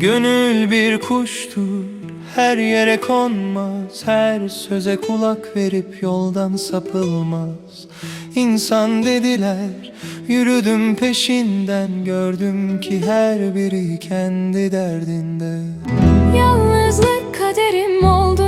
Gönül bir kuştur her yere konmaz Her söze kulak verip yoldan sapılmaz. İnsan dediler yürüdüm peşinden Gördüm ki her biri kendi derdinde. Yalnızlık kaderim oldu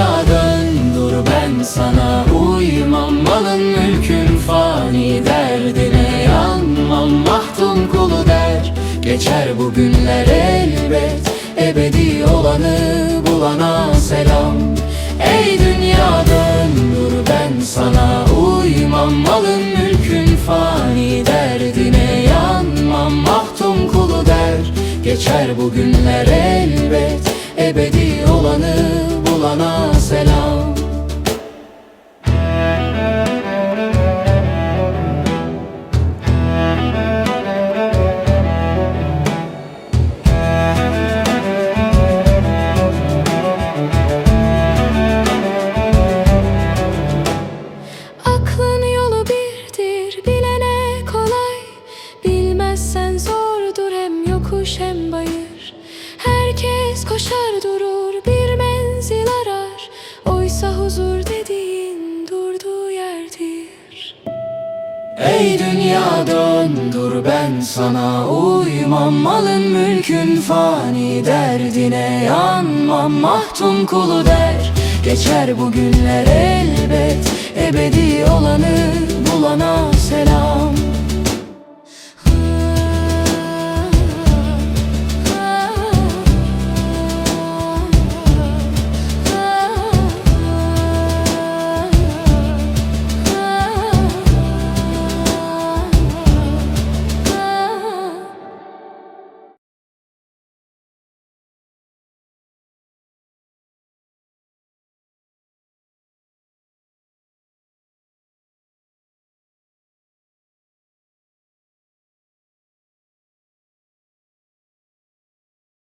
dünya dön dur ben sana uymam. Malın mülkün fani derdine yanmam. Mahdum kulu der geçer bu günler elbet. Ebedi olanı bulana selam. Ey dünya dön dur ben sana uymam. Malın mülkün fani derdine yanmam. Mahdum kulu der geçer bu günler elbet. Ebedi olanı bulana selam. Aklın yolu birdir, bilene kolay. Bilmezsen zordur hem yokuş hem bayır. Herkes koşar durur, Ey dünya dön dur ben sana uymam. Malın mülkün fani derdine yanmam. Mahdum kulu der geçer bu günler elbet. Ebedi olanı bulana